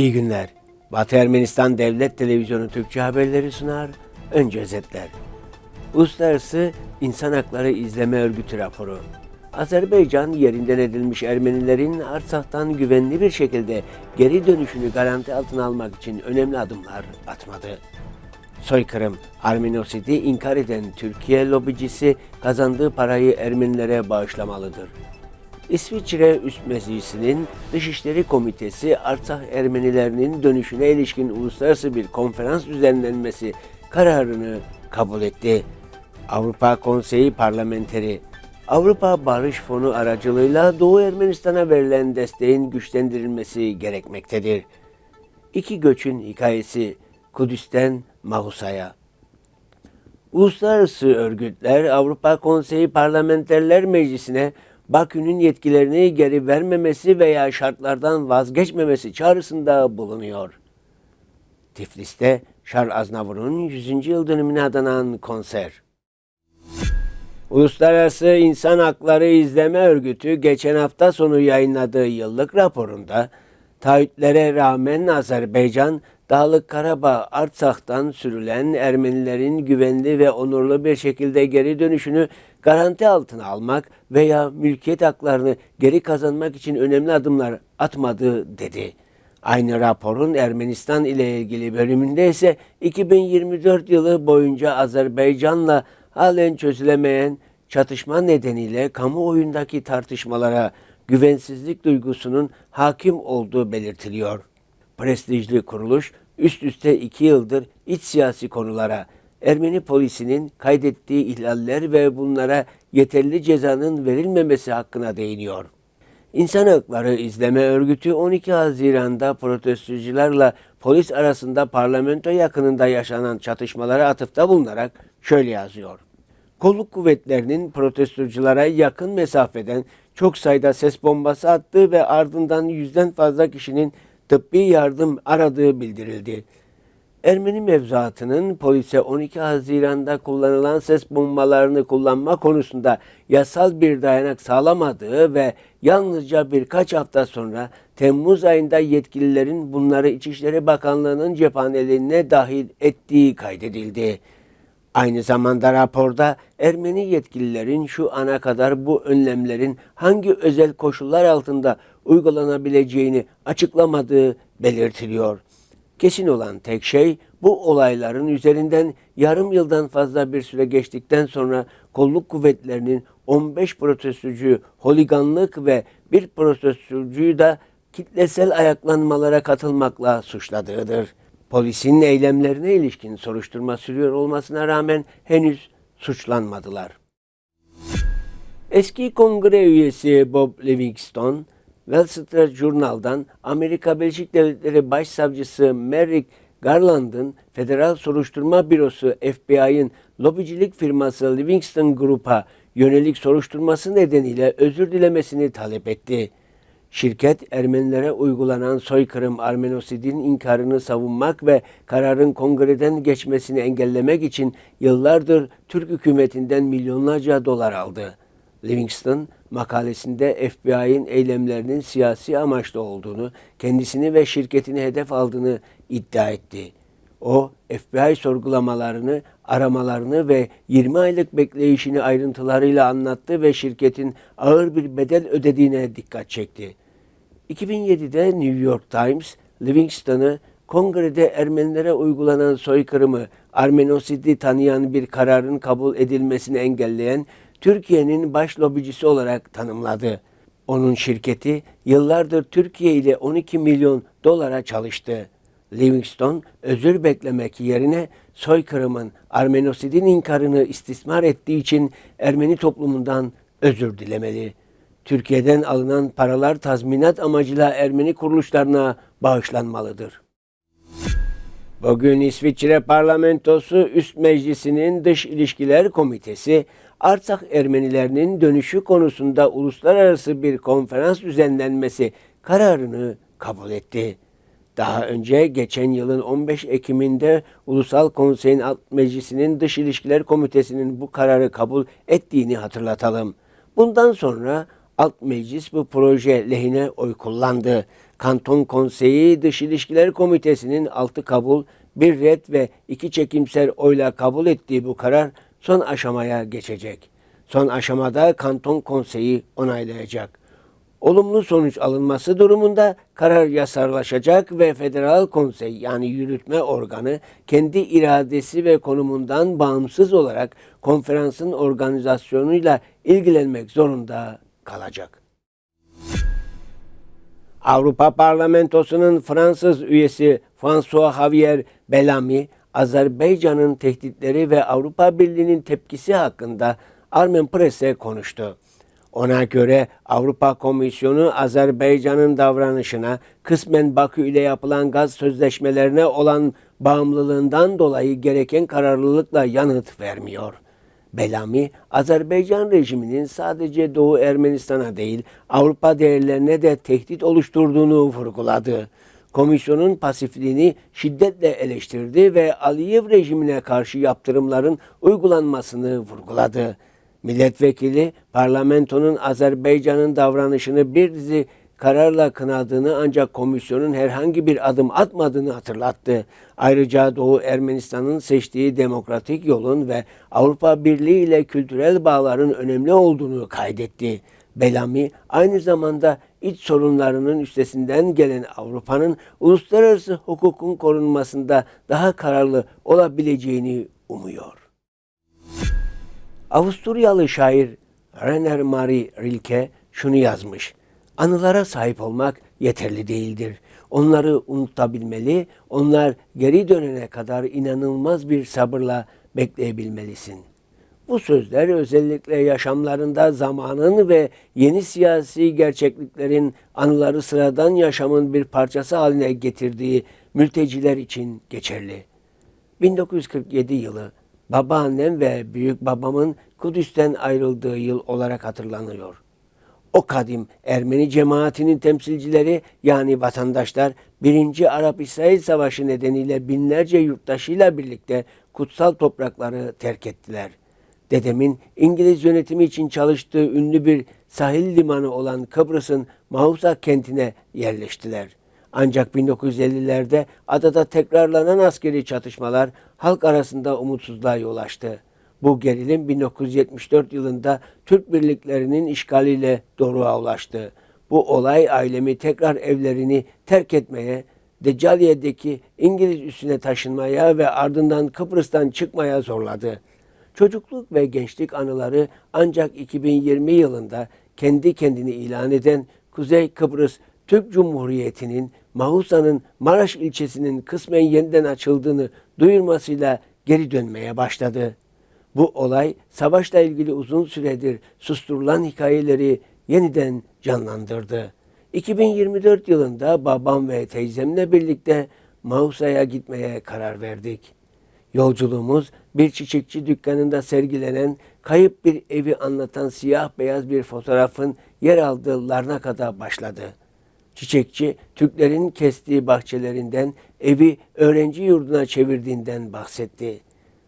İyi günler. Batı Ermenistan Devlet Televizyonu Türkçe haberleri sunar. Önce özetler. Uluslararası İnsan Hakları İzleme Örgütü raporu. Azerbaycan yerinden edilmiş Ermenilerin Artsak'tan güvenli bir şekilde geri dönüşünü garanti altına almak için önemli adımlar atmadı. Soykırım, Armenosidi inkar eden Türkiye lobicisi kazandığı parayı Ermenilere bağışlamalıdır. İsviçre Üst Meclisi'nin Dışişleri Komitesi Artsakh Ermenilerinin dönüşüne ilişkin uluslararası bir konferans düzenlenmesi kararını kabul etti. Avrupa Konseyi Parlamenteri Avrupa Barış Fonu aracılığıyla Doğu Ermenistan'a verilen desteğin güçlendirilmesi gerekmektedir. İki göçün hikayesi Kudüs'ten Mahusa'ya. Uluslararası örgütler Avrupa Konseyi Parlamenterler Meclisi'ne Bakü'nün yetkilerini geri vermemesi veya şartlardan vazgeçmemesi çağrısında bulunuyor. Tiflis'te Şarl Aznavur'un 100. yıl dönümüne adanan konser. Uluslararası İnsan Hakları İzleme Örgütü geçen hafta sonu yayınladığı yıllık raporunda taahhütlere rağmen Azerbaycan, Dağlık Karabağ, Artsak'tan sürülen Ermenilerin güvenli ve onurlu bir şekilde geri dönüşünü garanti altına almak veya mülkiyet haklarını geri kazanmak için önemli adımlar atmadı dedi. Aynı raporun Ermenistan ile ilgili bölümünde ise 2024 yılı boyunca Azerbaycan'la halen çözülemeyen çatışma nedeniyle kamuoyundaki tartışmalara güvensizlik duygusunun hakim olduğu belirtiliyor. Prestijli kuruluş üst üste iki yıldır iç siyasi konulara, Ermeni polisinin kaydettiği ihlaller ve bunlara yeterli cezanın verilmemesi hakkına değiniyor. İnsan Hakları İzleme Örgütü 12 Haziran'da protestocularla polis arasında parlamento yakınında yaşanan çatışmalara atıfta bulunarak şöyle yazıyor. Kolluk kuvvetlerinin protestoculara yakın mesafeden çok sayıda ses bombası attığı ve ardından yüzden fazla kişinin tıbbi yardım aradığı bildirildi. Ermeni mevzuatının polise 12 Haziran'da kullanılan ses bombalarını kullanma konusunda yasal bir dayanak sağlamadığı ve yalnızca birkaç hafta sonra Temmuz ayında yetkililerin bunları İçişleri Bakanlığı'nın cephanelerine dahil ettiği kaydedildi. Aynı zamanda raporda Ermeni yetkililerin şu ana kadar bu önlemlerin hangi özel koşullar altında uygulanabileceğini açıklamadığı belirtiliyor. Kesin olan tek şey bu olayların üzerinden yarım yıldan fazla bir süre geçtikten sonra kolluk kuvvetlerinin 15 protestocuyu holiganlık ve bir protestocuyu da kitlesel ayaklanmalara katılmakla suçladığıdır. Polisin eylemlerine ilişkin soruşturma sürüyor olmasına rağmen henüz suçlanmadılar. Eski kongre üyesi Bob Livingston, Wall Street Journal'dan Amerika Birleşik Devletleri Başsavcısı Merrick Garland'ın Federal Soruşturma Bürosu FBI'ın lobicilik firması Livingston Group'a yönelik soruşturması nedeniyle özür dilemesini talep etti. Şirket Ermenilere uygulanan soykırım Armenosidin inkarını savunmak ve kararın kongreden geçmesini engellemek için yıllardır Türk hükümetinden milyonlarca dolar aldı. Livingston makalesinde FBI'nin eylemlerinin siyasi amaçlı olduğunu, kendisini ve şirketini hedef aldığını iddia etti. O, FBI sorgulamalarını, aramalarını ve 20 aylık bekleyişini ayrıntılarıyla anlattı ve şirketin ağır bir bedel ödediğine dikkat çekti. 2007'de New York Times, Livingston'ı kongrede Ermenilere uygulanan soykırımı, Armenosidi tanıyan bir kararın kabul edilmesini engelleyen Türkiye'nin baş lobicisi olarak tanımladı. Onun şirketi yıllardır Türkiye ile 12 milyon dolara çalıştı. Livingston özür beklemek yerine soykırımın Armenosidin inkarını istismar ettiği için Ermeni toplumundan özür dilemeli. Türkiye'den alınan paralar tazminat amacıyla Ermeni kuruluşlarına bağışlanmalıdır. Bugün İsviçre Parlamentosu Üst Meclisi'nin Dış İlişkiler Komitesi Arsak Ermenilerinin dönüşü konusunda uluslararası bir konferans düzenlenmesi kararını kabul etti. Daha önce geçen yılın 15 Ekim'inde Ulusal Konsey'in Alt Meclisi'nin Dış İlişkiler Komitesi'nin bu kararı kabul ettiğini hatırlatalım. Bundan sonra Alt Meclis bu proje lehine oy kullandı Kanton Konseyi Dış İlişkiler Komitesi'nin altı kabul, bir red ve iki çekimser oyla kabul ettiği bu karar son aşamaya geçecek. Son aşamada Kanton Konseyi onaylayacak. Olumlu sonuç alınması durumunda karar yasarlaşacak ve Federal Konsey yani yürütme organı kendi iradesi ve konumundan bağımsız olarak konferansın organizasyonuyla ilgilenmek zorunda kalacak. Avrupa Parlamentosu'nun Fransız üyesi François Javier Bellamy, Azerbaycan'ın tehditleri ve Avrupa Birliği'nin tepkisi hakkında Armen Press'e konuştu. Ona göre Avrupa Komisyonu Azerbaycan'ın davranışına kısmen Bakü ile yapılan gaz sözleşmelerine olan bağımlılığından dolayı gereken kararlılıkla yanıt vermiyor. Belami, Azerbaycan rejiminin sadece Doğu Ermenistan'a değil Avrupa değerlerine de tehdit oluşturduğunu vurguladı. Komisyonun pasifliğini şiddetle eleştirdi ve Aliyev rejimine karşı yaptırımların uygulanmasını vurguladı. Milletvekili parlamentonun Azerbaycan'ın davranışını bir dizi kararla kınadığını ancak komisyonun herhangi bir adım atmadığını hatırlattı. Ayrıca Doğu Ermenistan'ın seçtiği demokratik yolun ve Avrupa Birliği ile kültürel bağların önemli olduğunu kaydetti. Belami aynı zamanda iç sorunlarının üstesinden gelen Avrupa'nın uluslararası hukukun korunmasında daha kararlı olabileceğini umuyor. Avusturyalı şair Rainer Marie Rilke şunu yazmış. Anılara sahip olmak yeterli değildir. Onları unutabilmeli, onlar geri dönene kadar inanılmaz bir sabırla bekleyebilmelisin. Bu sözler özellikle yaşamlarında zamanın ve yeni siyasi gerçekliklerin anıları sıradan yaşamın bir parçası haline getirdiği mülteciler için geçerli. 1947 yılı babaannem ve büyük babamın Kudüs'ten ayrıldığı yıl olarak hatırlanıyor. O kadim Ermeni cemaatinin temsilcileri yani vatandaşlar 1. Arap-İsrail Savaşı nedeniyle binlerce yurttaşıyla birlikte kutsal toprakları terk ettiler. Dedemin İngiliz yönetimi için çalıştığı ünlü bir sahil limanı olan Kıbrıs'ın Mahusa kentine yerleştiler. Ancak 1950'lerde adada tekrarlanan askeri çatışmalar halk arasında umutsuzluğa yol açtı. Bu gerilim 1974 yılında Türk birliklerinin işgaliyle Doruk'a ulaştı. Bu olay ailemi tekrar evlerini terk etmeye, Deccaliye'deki İngiliz üssüne taşınmaya ve ardından Kıbrıs'tan çıkmaya zorladı. Çocukluk ve gençlik anıları ancak 2020 yılında kendi kendini ilan eden Kuzey Kıbrıs Türk Cumhuriyeti'nin Mahusa'nın Maraş ilçesinin kısmen yeniden açıldığını duyurmasıyla geri dönmeye başladı. Bu olay savaşla ilgili uzun süredir susturulan hikayeleri yeniden canlandırdı. 2024 yılında babam ve teyzemle birlikte Mausa'ya gitmeye karar verdik. Yolculuğumuz bir çiçekçi dükkanında sergilenen kayıp bir evi anlatan siyah beyaz bir fotoğrafın yer aldığı Larnaka'da başladı. Çiçekçi Türklerin kestiği bahçelerinden evi öğrenci yurduna çevirdiğinden bahsetti.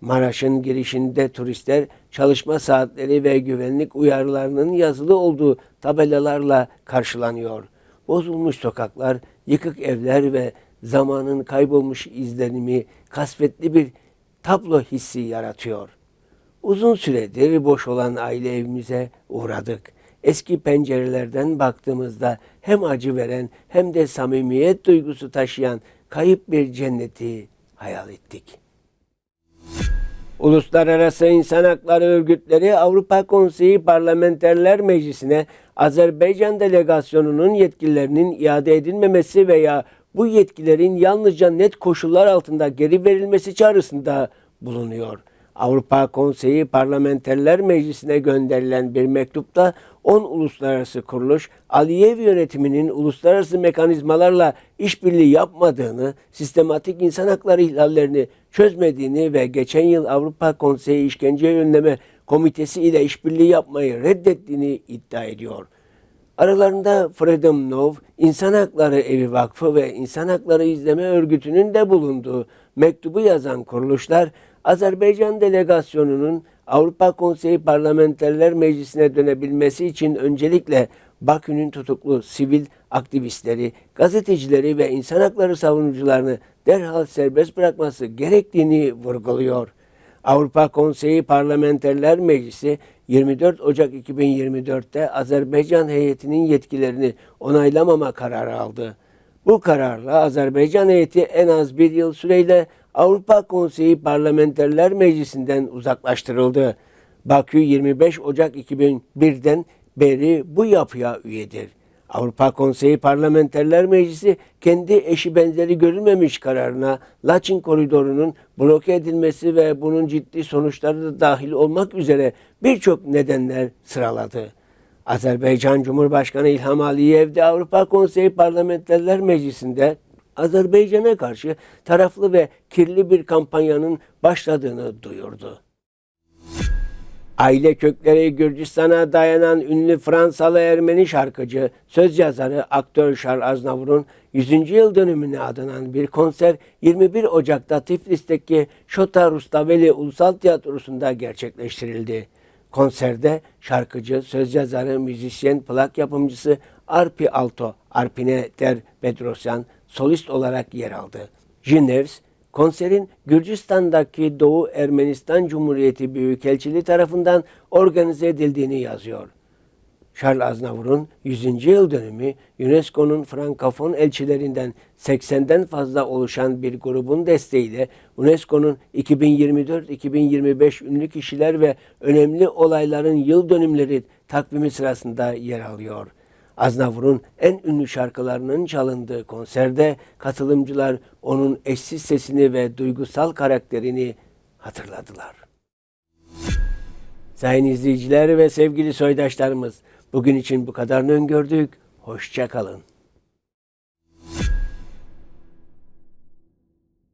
Maraş'ın girişinde turistler çalışma saatleri ve güvenlik uyarılarının yazılı olduğu tabelalarla karşılanıyor. Bozulmuş sokaklar, yıkık evler ve zamanın kaybolmuş izlenimi kasvetli bir tablo hissi yaratıyor. Uzun süredir boş olan aile evimize uğradık. Eski pencerelerden baktığımızda hem acı veren hem de samimiyet duygusu taşıyan kayıp bir cenneti hayal ettik.'' Uluslararası İnsan Hakları Örgütleri Avrupa Konseyi Parlamenterler Meclisi'ne Azerbaycan delegasyonunun yetkilerinin iade edilmemesi veya bu yetkilerin yalnızca net koşullar altında geri verilmesi çağrısında bulunuyor. Avrupa Konseyi Parlamenterler Meclisi'ne gönderilen bir mektupta 10 uluslararası kuruluş Aliyev yönetiminin uluslararası mekanizmalarla işbirliği yapmadığını, sistematik insan hakları ihlallerini çözmediğini ve geçen yıl Avrupa Konseyi İşkence Önleme Komitesi ile işbirliği yapmayı reddettiğini iddia ediyor. Aralarında Freedom Now, İnsan Hakları Evi Vakfı ve İnsan Hakları İzleme Örgütü'nün de bulunduğu mektubu yazan kuruluşlar Azerbaycan delegasyonunun Avrupa Konseyi Parlamenterler Meclisi'ne dönebilmesi için öncelikle Bakü'nün tutuklu sivil aktivistleri, gazetecileri ve insan hakları savunucularını derhal serbest bırakması gerektiğini vurguluyor. Avrupa Konseyi Parlamenterler Meclisi 24 Ocak 2024'te Azerbaycan heyetinin yetkilerini onaylamama kararı aldı. Bu kararla Azerbaycan heyeti en az bir yıl süreyle Avrupa Konseyi Parlamenterler Meclisi'nden uzaklaştırıldı. Bakü 25 Ocak 2001'den beri bu yapıya üyedir. Avrupa Konseyi Parlamenterler Meclisi kendi eşi benzeri görülmemiş kararına Laçin koridorunun bloke edilmesi ve bunun ciddi sonuçları da dahil olmak üzere birçok nedenler sıraladı. Azerbaycan Cumhurbaşkanı İlham Aliyev de Avrupa Konseyi Parlamenterler Meclisi'nde Azerbaycan'a karşı taraflı ve kirli bir kampanyanın başladığını duyurdu. Aile kökleri Gürcistan'a dayanan ünlü Fransalı Ermeni şarkıcı, söz yazarı, aktör Charles Aznavur'un 100. yıl dönümüne adanan bir konser 21 Ocak'ta Tiflis'teki Şota Rustaveli Ulusal Tiyatrosu'nda gerçekleştirildi. Konserde şarkıcı, söz yazarı, müzisyen, plak yapımcısı Arpi Alto, Arpine Der Bedrosyan solist olarak yer aldı. Jinevs, konserin Gürcistan'daki Doğu Ermenistan Cumhuriyeti Büyükelçiliği tarafından organize edildiğini yazıyor. Charles Aznavur'un 100. yıl dönümü UNESCO'nun Frankofon elçilerinden 80'den fazla oluşan bir grubun desteğiyle UNESCO'nun 2024-2025 ünlü kişiler ve önemli olayların yıl dönümleri takvimi sırasında yer alıyor. Aznavur'un en ünlü şarkılarının çalındığı konserde katılımcılar onun eşsiz sesini ve duygusal karakterini hatırladılar. Sayın izleyiciler ve sevgili soydaşlarımız, bugün için bu kadarını öngördük. Hoşça kalın.